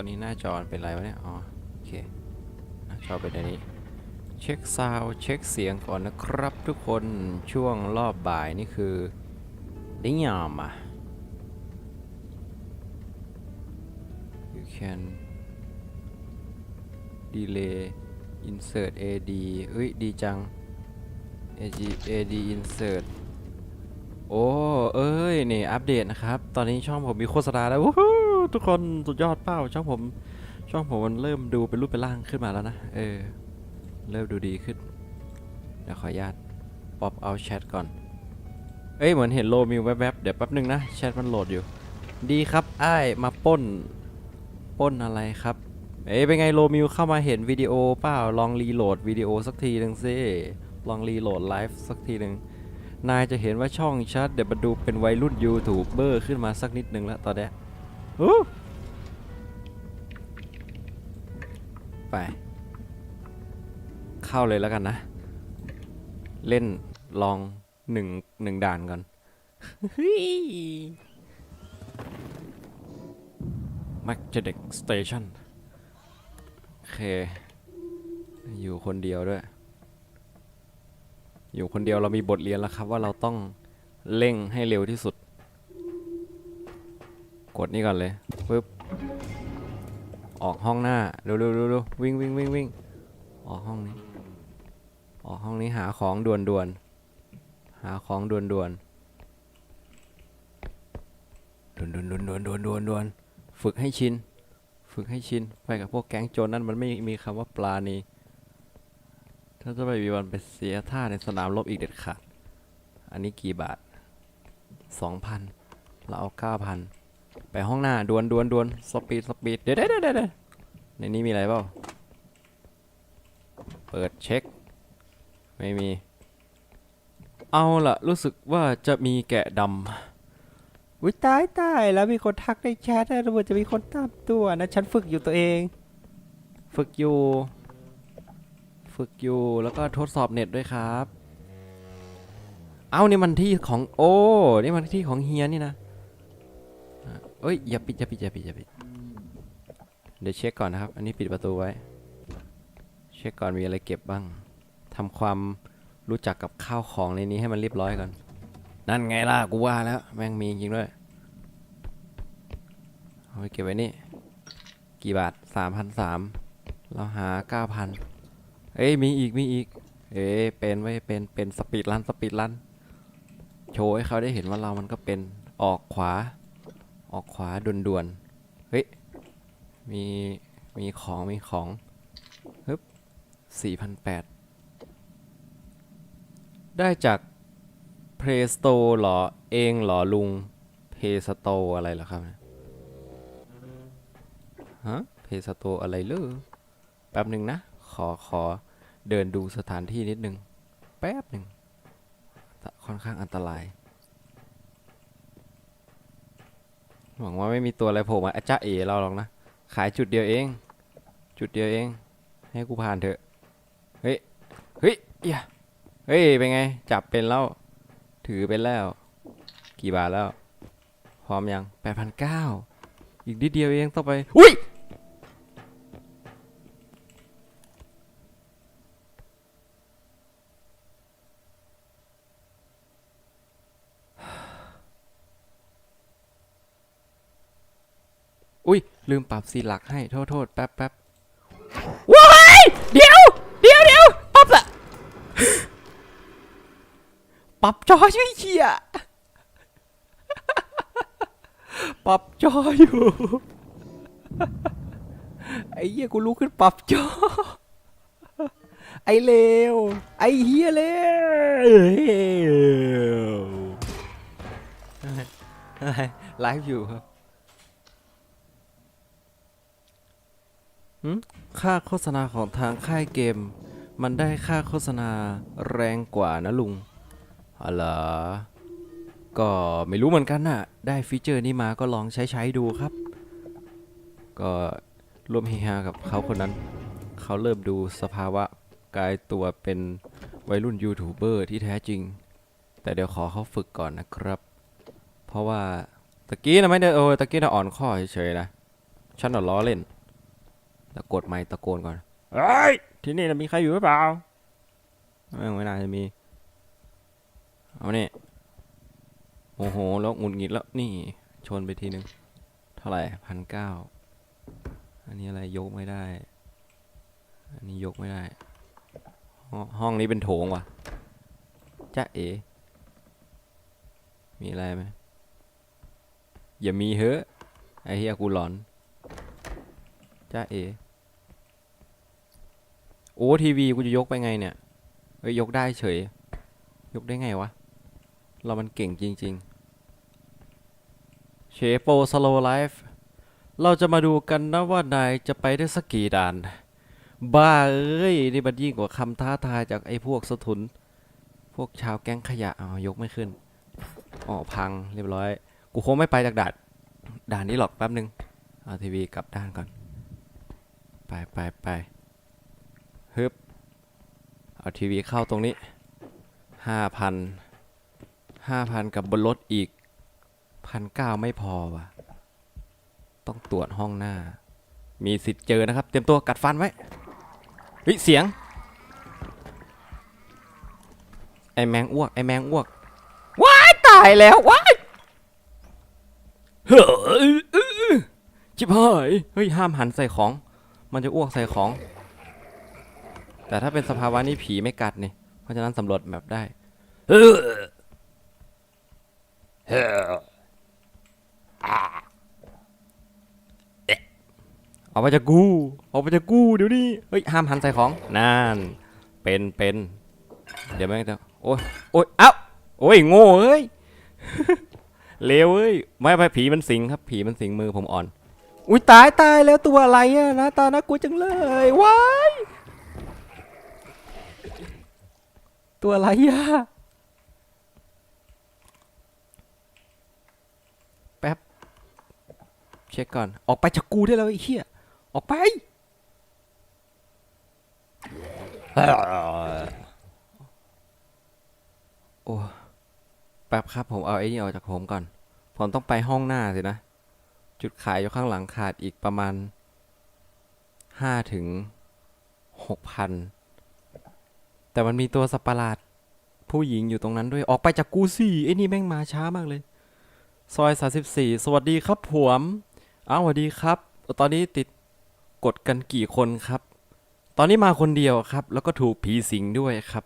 ตอนนี้หน้าจอเป็นไรวะเนี่ย อ๋อ โอเค หน้าจอเป็นอันนี้ เช็คซาวเช็คเสียงก่อนนะครับทุกคน ช่วงรอบบ่ายนี่คือได้ยามอะ you can delay insert ad เอ้ย ดีจัง ad ad insert โอ้ เอ้ย นี่ อัปเดตนะครับ ตอนนี้ช่องผมมีโฆษณาแล้ววู้ ทุกคนสุดยอดเป้าช่องผม ช่องผมมันเริ่มดูเป็นรูปเป็นร่างขึ้นมาแล้วนะ เออ เริ่มดูดีขึ้น เดี๋ยวขออนุญาตป๊อปเอาแชทก่อน เอ้ยเหมือนเห็นโลมิวแวบๆเดี๋ยวแป๊บนึงนะแชทมันโหลดอยู่ ดีครับไอ้ายมาป้นป้นอะไรครับ เอ้ยเป็นไงโลมิวเข้ามาเห็นวิดีโอเปล่าลองรีโหลดวิดีโอสักทีหนึ่งสิลองรีโหลดไลฟ์สักทีหนึ่งนายจะเห็นว่าช่องชัดเดี๋ยวมาดูเป็นวัยรุ่นยูทูบเบอร์ขึ้นมาสักนิดนึงแล้วตอนเนี้ย ไป เข้าเลยแล้วกันนะ เล่นลองหนึ่งหนึ่งด่านก่อน m a g e t i c Station โอเค อยู่คนเดียวด้วย อยู่คนเดียวเรามีบทเรียนแล้วครับว่าเราต้องเร่งให้เร็วที่สุด กดนี่ก่อนเลยปึ๊บออกห้องหน้าเร็วเร็วเร็วเร็ววิ่งวิ่งวิ่งวิ่งออกห้องนี้ ออกห้องนี้หาของด่วนด่วนหาของด่วนด่วนด่วนด่วนด่วนด่วนด่วนด่วนด่วนฝึกให้ชิน ฝึกให้ชิน ไปกับพวกแก๊งโจรนั่นมันไม่มีคำว่าปลาณีถ้าจะไปมีวันไปเสียท่าในสนามรบอีกเด็ดขาด อันนี้กี่บาทสองพันเราเอาเก้าพัน ไปห้องหน้าดวนดวนดวนสปีดสปีดเดี๋ยวเดี๋ยวเดี๋ยวในนี้มีอะไรเปล่า เปิดเช็ค ไม่มี เอาล่ะ รู้สึกว่าจะมีแกะดำวิตายตายแล้วมีคนทักในแชทนะระเบิดจะมีคนตามตัวนะฉันฝึกอยู่ตัวเอง ฝึกอยู่ ฝึกอยู่แล้วก็ทดสอบเน็ตด้วยครับ เอานี่มันที่ของโอ้ นี่มันที่ของเฮียนี่นะ เอ้ยอย่าปิดอย่าปิดอย่าปิดอย่าปิด เดี๋ยวเช็คก่อนนะครับ อันนี้ปิดประตูไว้ เช็คก่อนมีอะไรเก็บบ้างทำความรู้จักกับข้าวของในนี้ให้มันเรียบร้อยก่อน นั่นไงล่ะกูว่าแล้ว แม่งมีจริงด้วยเอาไปเก็บไว้นี่ กี่บาทสามพันสามเราหาเก้าพันเอ้ยมีอีกมีอีก เอ้ยเป็นไว้เป็นเป็นสปีดรันสปีดรันโชว์ให้เขาได้เห็นว่าเรามันก็เป็นออกขวา ออกขวาด่วนๆ เฮ้ย มี มีของ มีของสี่พันแปดได้จาก Play Store เหรอ เองเหรอลุง Play Store อะไรเหรอครับ ฮะ Play Store อะไรเลยแป๊บหนึ่งนะ ขอ ขอเดินดูสถานที่นิดนึง แป๊บหนึ่ง ค่อนข้างอันตราย หวังว่าไม่มีตัวอะไรโผล่มาอาจ้าเอ๋เราหรอกนะ ขายจุดเดียวเอง จุดเดียวเอง ให้กูผ่านเถอะ เฮ้ย เฮ้ยอย่าเฮ้ย เป็นไง จับเป็นแล้ว ถือเป็นแล้ว กี่บาทแล้ว พร้อมยังแปดพันเก้าอีกนิดเดียวเองต้องไป อุ้ย อุ้ย ลืมปรับสีหลักให้โทษโทษแป๊บแป๊บว้ายเดี๋ยวเดี๋ยวเดี๋ยวปรับละปรับจอช่วยเชียปรับจออยู่ไอ้เหี้ยกูลุกขึ้นปรับจอ ไอ้เลวไอ้เหี้ยเลวไลฟ์อยู่ครับ ค่าโฆษณาของทางค่ายเกม มันได้ค่าโฆษณาแรงกว่านะลุงอ๋อเหรก็ไม่รู้เหมือนกันน่ะ ได้ฟีเจอร์นี้มาก็ลองใช้ใช้ดูครับ ก็ร่วมเฮฮากับเขาคนนั้น เขาเริ่มดูสภาวะกลายตัวเป็นวัยรุ่นยูทูบเบอร์ที่แท้จริง แต่เดี๋ยวขอเขาฝึกก่อนนะครับ เพราะว่าตะกี้นะไม่ได้โอ้ตะกี้นะอ่อนข้อเฉยๆนะ ฉันน่ะล้อเล่น แล้วกดไมค์ตะโกนก่อนเฮ้ยที่นี่น่ะมีใครอยู่หรือเปล่าไม่งไม่น่าจะมี เอาเนี่ยโอ้โห แล้วหงุดหงิดแล้ว นี่ ชนไปทีนึง เท่าไหร่พันเก้า อันนี้อะไรยกไม่ได้ อันนี้ยกไม่ได้ ห้องห้องนี้เป็นโถงว่ะจ๊ะเอ มีอะไรไหมอย่ามีเฮ้อะไอ้เฮียกูหลอน จ้าเอโอ้ทีวีกูจะยกไปไงเนี่ย เอ้ยยกได้เฉย ยกได้ไงวะ เรามันเก่งจริงๆ เชโปสโลไลฟ์เราจะมาดูกันนะว่านายจะไปได้สักกี่ด่าน บ้าเอ้ย นี่มันยิ่งกว่าคำท้าทายจากไอ้พวกสถุน พวกชาวแก๊งขยะอ๋อยกไม่ขึ้นอ๋อพังเรียบร้อย กูคงไม่ไปจากด่าน ด่านนี้หรอกแป๊บนึง เอาทีวีกลับด้านก่อน ไปไปไปฮึบเอาทีวีเข้าตรงนี้ห้าพันห้าพันกับบนรถอีกพันเก้าไม่พอว่ะ ต้องตรวจห้องหน้า มีสิทธิ์เจอนะครับ เตรียมตัวกัดฟันไว้เฮ้ยเสียง ไอแมงอ้วก ไอแมงอ้วก ว้ายตายแล้ว ว้ายเฮ้ยอื้อชิบหาย เฮ้ย ห้ามหันใส่ของ มันจะอ้วกใส่ของ แต่ถ้าเป็นสภาวะนี้ผีไม่กัดนี่ เพราะฉะนั้นสำรวจแบบได้เฮ้อเออ่าไปจากกู เอาไปจากกูเดี๋ยวนี้ เฮ้ย ห้ามหันใส่ของ นั่น เป็นเป็น เดี๋ยวแม่งจะ โอ้ยโอ้ยเอ้าโอ้ย โง่เอ้ยเลวเอ้ย ไม่ไม่ผีมันสิงครับ ผีมันสิงมือผมอ่อน อุ้ยตายตายแล้วตัวอะไรอะหนะตาน่ากลัวจังเลยว้ายตัวอะไรอะแป๊บเช็คก่อน ออกไปจากกูได้แล้วไอ้เหี้ยออกไปโอ้แป๊บครับผมเอาไอ้นี่ออกจากผมก่อน ผมต้องไปห้องหน้าสินะ จุดขายอยู่ข้างหลังขาดอีกประมาณห้าถึงหกพันแต่มันมีตัวสัตว์ประหลาด ผู้หญิงอยู่ตรงนั้นด้วยออกไปจากกูสิไอ้นี่แม่งมาช้ามากเลย ซอยสาสิบสี่สวัสดีครับผมอ้าวสวัสดีครับ ตอนนี้ติดกดกันกี่คนครับ ตอนนี้มาคนเดียวครับ แล้วก็ถูกผีสิงด้วยครับ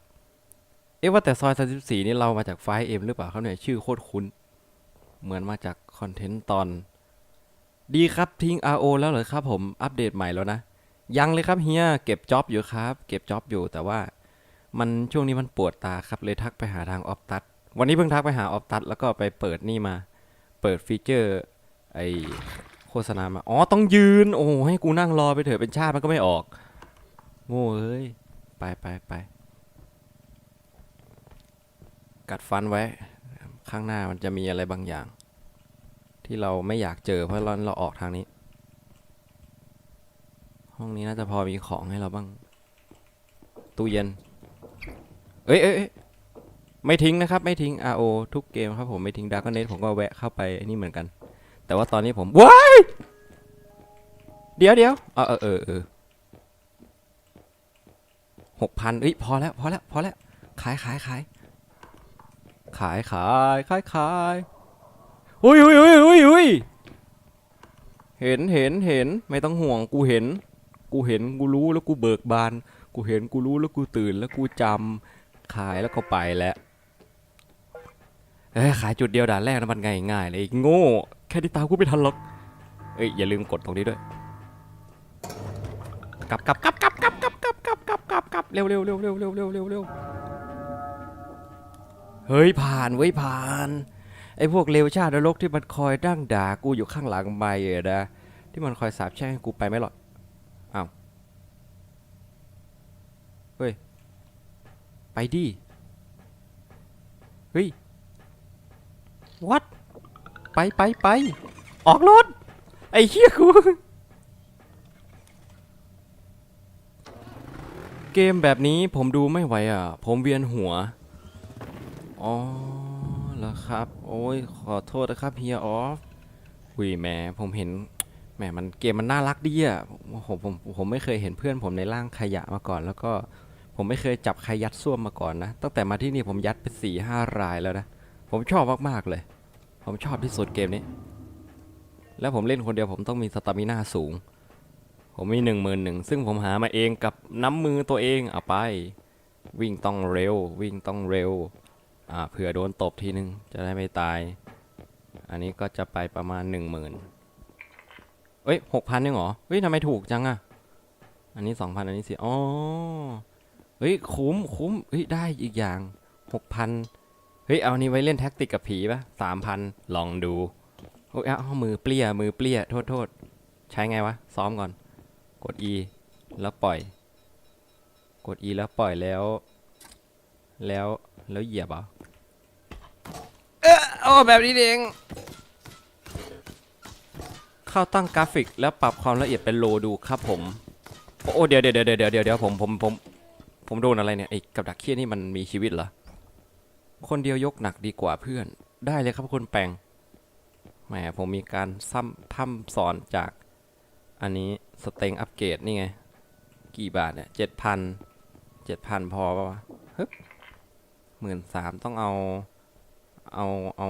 เอ๊ะว่าแต่ซอย34นี่เรามาจากไฟเอ็มหรือเปล่าครับเนี่ยชื่อโคตรคุ้น เหมือนมาจากคอนเทนต์ตอน ดีครับทิ้ง RO แล้วเหรอครับผมอัปเดตใหม่แล้วนะ ยังเลยครับเฮียเก็บจ็อบอยู่ครับ เก็บจ็อบอยู่แต่ว่า มันช่วงนี้มันปวดตาครับเลยทักไปหาทางออฟตัดวันนี้เพิ่งทักไปหาออฟตัดแล้วก็ไปเปิดนี่มา เปิดฟีเจอร์ไอโฆษณามา อ๋อ ต้องยืน โอ้ให้กูนั่งรอไปเถอะเป็นชาติมันก็ไม่ออก โง่เอ้ย ไปไปไปกัดฟันไว้ ข้างหน้ามันจะมีอะไรบางอย่าง ที่เราไม่อยากเจอเพราะเราเราออกทางนี้ ห้องนี้น่าจะพอมีของให้เราบ้าง ตู้เย็น เอ้ยเอ้ยอยไม่ทิ้งนะครับ ไม่ทิ้ง RO ทุกเกมครับผมไม่ทิ้ง Dark Net ผมก็แวะเข้าไปอ้นี่เหมือนกัน แต่ว่าตอนนี้ผมว้ายเดี๋ยวเดี๋ยวเออเออเออเออหกพันเอ้ยพอแล้วพอแล้วพอแล้วขายขายขายขายขายขายขาย อุ้ยอุ้ยอุ้ยอุ้ยอุ้ยเห็นเห็นเห็นไม่ต้องห่วงกูเห็น กูเห็นกูรู้แล้วกูเบิกบาน กูเห็นกูรู้แล้วกูตื่นแล้วกูจำขายแล้วก็ไปแล้วเอ้ยขายจุดเดียวด่านแรกนะมันง่ายง่ายๆเลยโง่แค่ที่ตากูไม่ทันหรอกเอ้ยอย่าลืมกดตรงนี้ด้วยกลับกลับกลับกลับกลับกลับกลับกลับกลับกลับกลับเร็วเร็วเร็วเร็วเร็วเร็วเร็วเร็วเฮ้ยผ่านเว้ยผ่าน ไอ้พวกเลวชาตินรกที่มันคอยดั้งด่ากูอยู่ข้างหลังใบอะนะที่มันคอยสาบแช่งให้กูไปไม่หรอกอ้าวเฮ้ยไปดิเฮ้ย what ไปไปไปออกรถไอ้เหี้ยกูเกมแบบนี้ผมดูไม่ไหวอะ ผมเวียนหัว อ๋อเหรอครับ อ้ยขอโทษนะครับเฮียออฟหุยแหมผมเห็นแหมมันเกมมันน่ารักดีอะผมผมผมผมไม่เคยเห็นเพื่อนผมในร่างขยะมาก่อน แล้วก็ผมไม่เคยจับใครยัดส้วมมาก่อนนะ ตั้งแต่มาที่นี่ผมยัดไปสี่ห้ารายแล้วนะ ผมชอบมากๆเลย ผมชอบที่สุดเกมนี้ แล้วผมเล่นคนเดียวผมต้องมีสตามิน่าสูง ผมมีหนึ่งหมื่นหนึ่งซึ่งผมหามาเองกับน้ำมือตัวเองเอาไป วิ่งต้องเร็ว วิ่งต้องเร็ว เผื่อโดนตบทีนึง จะได้ไม่ตาย อันนี้ก็จะไปประมาณหนึ่งหมื่นเอ้ยหกพันยังเหรอเฮ้ยทำไมถูกจังอะอันนี้สองพันอันนี้สิอ๋อเฮ้ยคุ้มคุ้มเฮ้ยได้อีกอย่างหกพันเฮ้ยเอานี่ไว้เล่นแท็กติกกับผีปะสามพันลองดูโอ้ยเอามือเปรี้ยมือเปรี้ยโทษโทษใช้ไงวะ ซ้อมก่อน กด E แล้วปล่อย กด E แล้วปล่อยแล้ว แล้วแล้วเหยียบเหรอเออโอ้แบบนี้เอง เข้าตั้งกราฟิกแล้วปรับความละเอียดเป็นโลดูครับผม โอ้เดี๋ยวเดี๋ยวเดี๋ยวเดี๋ยวเดี๋ยวเดี๋ยวผมผมผมผมโดนอะไรเนี่ยไอ้กับดักเคี้ยนี่มันมีชีวิตเหรอ คนเดียวยกหนักดีกว่าเพื่อน ได้เลยครับคุณแปงแหมผมมีการซ้ำพัมสอนจากอันนี้สเต็งอัปเกรดนี่ไง กี่บาทเนี่ยเจ็ดพันเจ็ดพันพอปะวะฮึบหมื่นสามต้องเอา เอาเอา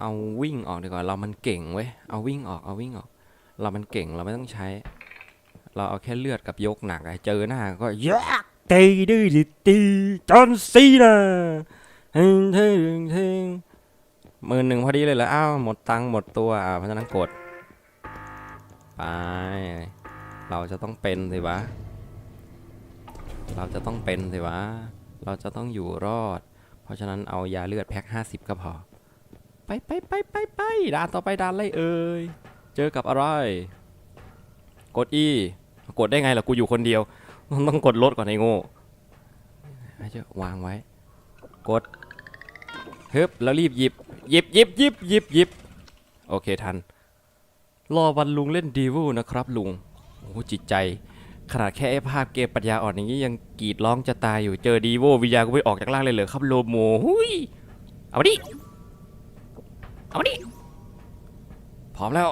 เอาวิ่งออกดีกว่า เรามันเก่งเว้ยเอาวิ่งออกเอาวิ่งออก เรามันเก่งเราไม่ต้องใช้ เราเอาแค่เลือดกับยกหนักอะเจอหน้าก็ยักตีดื้อตีจอนซีนะเฮงเฮงเฮงหมื่นหนึ่งพอดีเลยเหรออ้าวหมดตังค์หมดตัวอะเพราะฉะนั้นกดไปเราจะต้องเป็นสิวะ เราจะต้องเป็นสิวะ เราจะต้องอยู่รอด เพราะฉะนั้นเอายาเลือดแพ็ค50 ก็พอ ไปไปไปไปไปด่านต่อไปด่านอะไรเอ่ย เจอกับอะไร กด E กดได้ไงล่ะกูอยู่คนเดียวต้องกดลดก่อนไอ้โง่ให้เจ้าวางไว้ กดฮึบแล้วรีบหยิบ หยิบหยิบหยิบหยิบหยิบโอเคทัน รอวันลุงเล่นดีวูนะครับลุง โอ้จิตใจ ขนาดแค่ไอ้ภาพเกมปัญญาอ่อนอย่างนี้ยังกรีดร้องจะตายอยู่เจอดีโววิญญาณกูไม่ออกจากร่างเลยเหรอครับโลโมหุยเอาดิเอาดิพร้อมแล้ว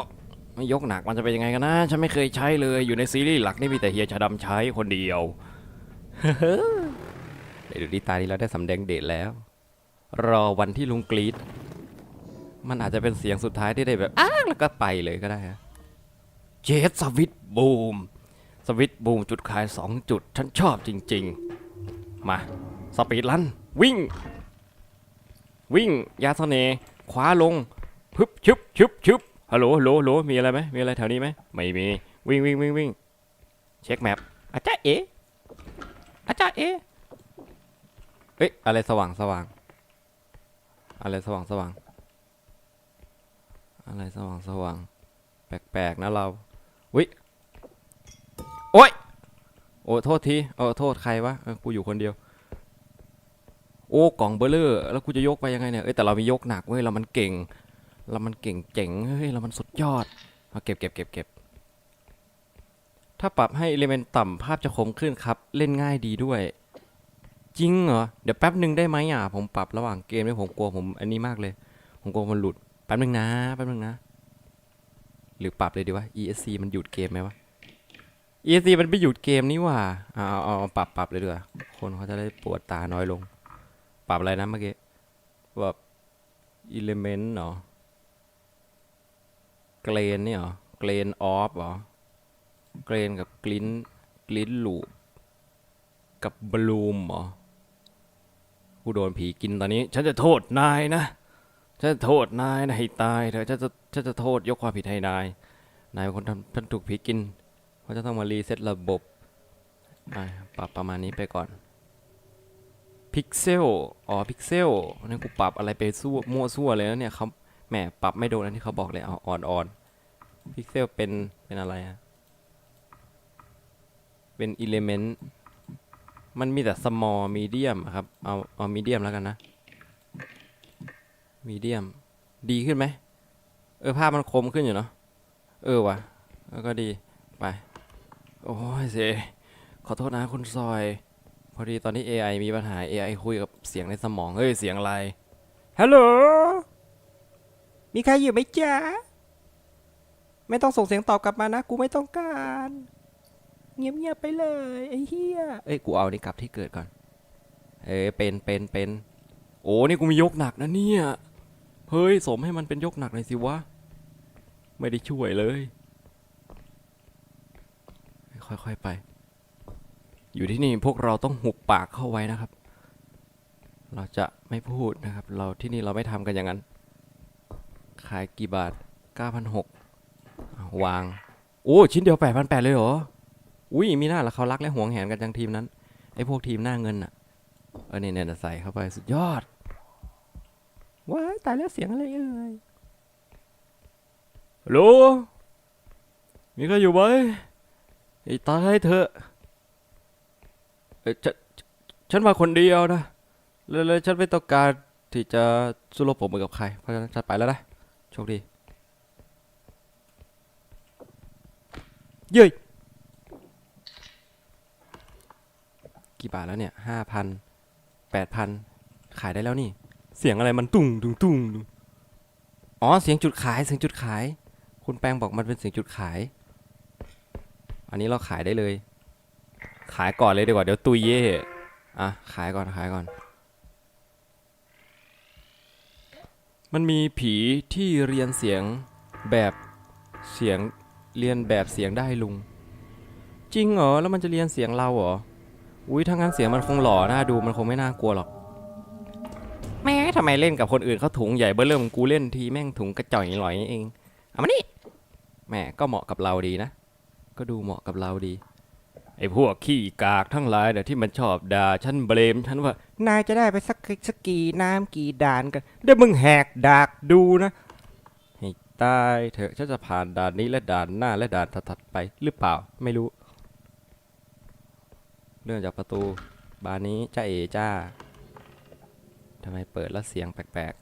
ไม่ยกหนักมันจะเป็นยังไงกันนะฉันไม่เคยใช้เลยอยู่ในซีรีส์หลักนี่มีแต่เฮียชาดำใช้คนเดียวเดี๋ยวดูดีตานี้เราได้สำแดงเดชแล้ว รอวันที่ลุงกรีดมันอาจจะเป็นเสียงสุดท้ายที่ได้แบบอ้าแล้วก็ไปเลยก็ได้ฮะเจสสวิตบูม สวิตบูมจุดขาย 2 จุด ฉันชอบจริง ๆ มา สปีดลัน วิ่ง วิ่ง ยาเสน่ห์ขวาลงพึบชึบชึบชึบฮัลโหลฮัลโหลฮัลโหลมีอะไรไหมมีอะไรแถวนี้ไหมไม่มี วิ่งวิ่งวิ่งวิ่งเช็คแมปอาจารย์เออาจารย์เอเอ้ยอะไรสว่างสว่าง อะไรสว่างสว่าง อะไรสว่างสว่าง แปลกๆนะเราวิ โอ้ย โอ้โทษทีเออโทษใครวะเออกูอยู่คนเดียว โอ้กล่องเบลเลอร์แล้วกูจะยกไปยังไงเนี่ยเอ้ยแต่เรามียกหนักเว้ยเรามันเก่ง เรามันเก่งเจ๋งเฮ้ยเรามันสุดยอดเอาเก็บเก็บเก็บเก็บถ้าปรับให้เอลิเมนต์ต่ำภาพจะคมขึ้นครับ เล่นง่ายดีด้วย จริงเหรอ เดี๋ยวแป๊บหนึ่งได้ไหมอะ ผมปรับระหว่างเกมเนี่ยผมกลัวผมอันนี้มากเลย ผมกลัวมันหลุด แป๊บหนึ่งนะ แป๊บหนึ่งนะ หรือปรับเลยดีวะ ESC มันหยุดเกมไหมวะ ESC มันไม่หยุดเกมนี่หว่าเอาเอาเอาเอาปรับปรับเลยดีกว่าคนเขาจะได้ปวดตาน้อยลง ปรับอะไรนะเมื่อกี้แบบ element เหรอ เกรนนี่เหรอ เกรนออฟเหรอ เกรนกับกลิ้นกลิ้นลูปกับบลูมเหรอกูโดนผีกินตอนนี้ ฉันจะโทษนายนะ ฉันจะโทษนายนะให้ตายเถอะฉันจะฉันจะโทษยกความผิดให้นาย นายเป็นคนทำฉันถูกผีกิน เพราจะต้องมารีเซ็ตระบบอะปรับประมาณนี้ไปก่อนพิกเซลอ๋อพิกเซลนั่นกูปรับอะไรไปสู้มั่วซั่วเลยแล้วเนี่ยเขาแหมปรับไม่โดนอันที่เขาบอกเลยเอาอ่อนอ่อนพิกเซลเป็นเป็นอะไรอะเป็นอิเลเมนต์มันมีแต่ small medium อะครับ เอาเอา medium แล้วกันนะ medium ดีขึ้นไหม เออ ภาพมันคมขึ้นอยู่เนาะ เออว่ะแล้วก็ดี ไป โอ้ยเสขอโทษนะคุณซอย พอดีตอนนี้ AI มีปัญหา AI คุยกับเสียงในสมอง เฮ้ย เสียงอะไร ฮัลโหล มีใครอยู่ไหมจ๊ะ ไม่ต้องส่งเสียงตอบกลับมานะ กูไม่ต้องการ เงียบๆไปเลย ไอ้เหี้ยเอ้ย กูเอานี่กลับที่เกิดก่อน เอ้ยเป็นเป็นเป็น โอ้นี่กูมียกหนักนะเนี่ย เฮ้ย สมให้มันเป็นยกหนักหน่อยสิวะ ไม่ได้ช่วยเลย ค่อยๆไป อยู่ที่นี่พวกเราต้องหุบปากเข้าไว้นะครับ เราจะไม่พูดนะครับ เราที่นี่เราไม่ทำกันอย่างนั้น ขายกี่บาท 9,600วาง โอ้ชิ้นเดียว 8,800 เลยเหรอ อุ้ยมีหน้าละเขารักและหวงแหนกันจังทีมนั้น ไอ้พวกทีมหน้าเงินอะเออเนี่ยเนี่ยใส่เข้าไปสุดยอด ว้ายตายแล้วเสียงอะไรเอ่ยฮัลโหลมีใครอยู่ไหม ไอ้ตายเถอะเอ้ยฉันฉันมาคนเดียวนะเลยเลยฉันไม่ต้องการที่จะสู้รบผมมือกับใคร เพราะฉะนั้นฉันไปแล้วนะ โชคดี เย้ยกี่บาทแล้วเนี่ยห้าพันแปดพันขายได้แล้วนี่ เสียงอะไรมันตุงตุ้งตุ้งตุ้งอ๋อ เสียงจุดขาย เสียงจุดขาย คุณแปงบอกมันเป็นเสียงจุดขาย อันนี้เราขายได้เลย ขายก่อนเลยดีกว่าเดี๋ยวตุยเย่อะขายก่อนขายก่อน มันมีผีที่เรียนเสียงแบบเสียงเรียนแบบเสียงได้ลุง จริงเหรอแล้วมันจะเรียนเสียงเราเหรออุ้ยถ้างั้นเสียงมันคงหล่อน่าดูมันคงไม่น่ากลัวหรอกแม่ทำไมเล่นกับคนอื่นเขาถุงใหญ่เบ้อเริ่มกูเล่นทีแม่งถุงกระจ่อยหลอยเองเอามานี่แม่ก็เหมาะกับเราดีนะ ก็ดูเหมาะกับเราดี ไอ้พวกขี้กากทั้งหลายเนี่ยที่มันชอบด่าฉันเบลมฉันว่านายจะได้ไปสักสักกี่น้ำกี่ด่านกันเดี๋ยวมึงแหกดากดูนะให้ตายเถอะฉันจะผ่านด่านนี้และด่านหน้าและด่านถัดๆไปหรือเปล่าไม่รู้เลื่อนจากประตู บานนี้จ้าเอจ้าทำไมเปิดแล้วเสียงแปลก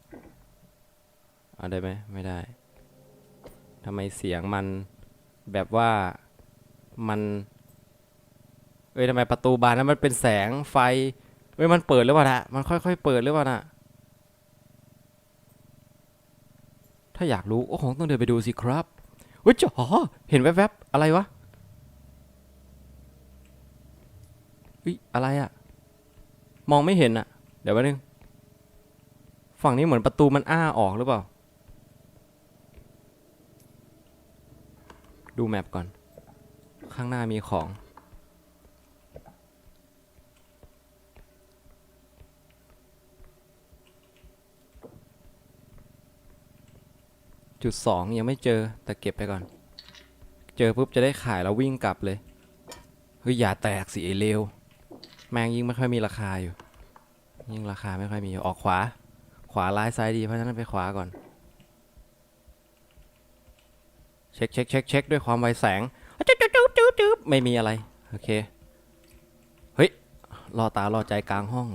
ๆเอาได้ไหมไม่ได้ทำไมเสียงมัน แบบว่ามัน เอ้ยทำไมประตูบานนั้นมันเป็นแสงไฟ เอ้ยมันเปิดหรือเปล่านะมันค่อยๆเปิดหรือเปล่านะถ้าอยากรู้ก็คงต้องเดินไปดูสิครับเฮ้ยจ๋อเห็นแวบๆอะไรวะอุ๊ยอะไรอะมองไม่เห็นอะเดี๋ยวแป๊บนึง ฝั่งนี้เหมือนประตูมันอ้าออกหรือเปล่า ดูแมปก่อน ข้างหน้ามีของ จุดสองยังไม่เจอแต่เก็บไปก่อน เจอปุ๊บจะได้ขายแล้ววิ่งกลับเลย เฮ้ยอย่าแตกสิไอเลว แมงยิ่งไม่ค่อยมีราคาอยู่ ยิ่งราคาไม่ค่อยมีออกขวา ขวาร้ายซ้ายดีเพราะฉะนั้นไปขวาก่อน เช็คเช็คเช็คเช็คด้วยความไวแสงจุ๊บจุ๊บจุ๊บจุ๊บไม่มีอะไร โอเค เฮ้ยรอตารอใจกลางห้อง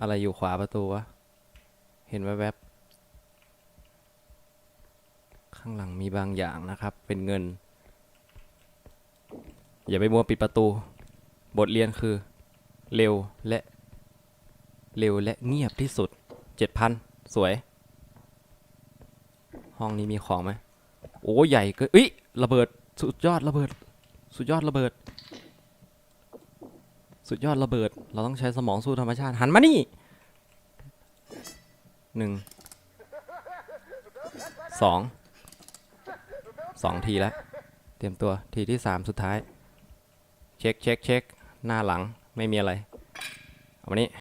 อะไรอยู่ขวาประตูวะ เห็นแวบๆข้างหลังมีบางอย่างนะครับ เป็นเงิน อย่าไปมัวปิดประตู บทเรียนคือ เร็วและ เร็วและเงียบที่สุด7,000สวย ห้องนี้มีของไหม โอ้ใหญ่เกินเอ้ยระเบิดสุดยอดระเบิด สุดยอดระเบิด สุดยอดระเบิด เราต้องใช้สมองสู้ธรรมชาติหันมานี่หนึ่งสองสองทีแล้วเตรียมตัวทีที่สามสุดท้าย เช็คเช็คเช็คหน้าหลังไม่มีอะไร เอามานี่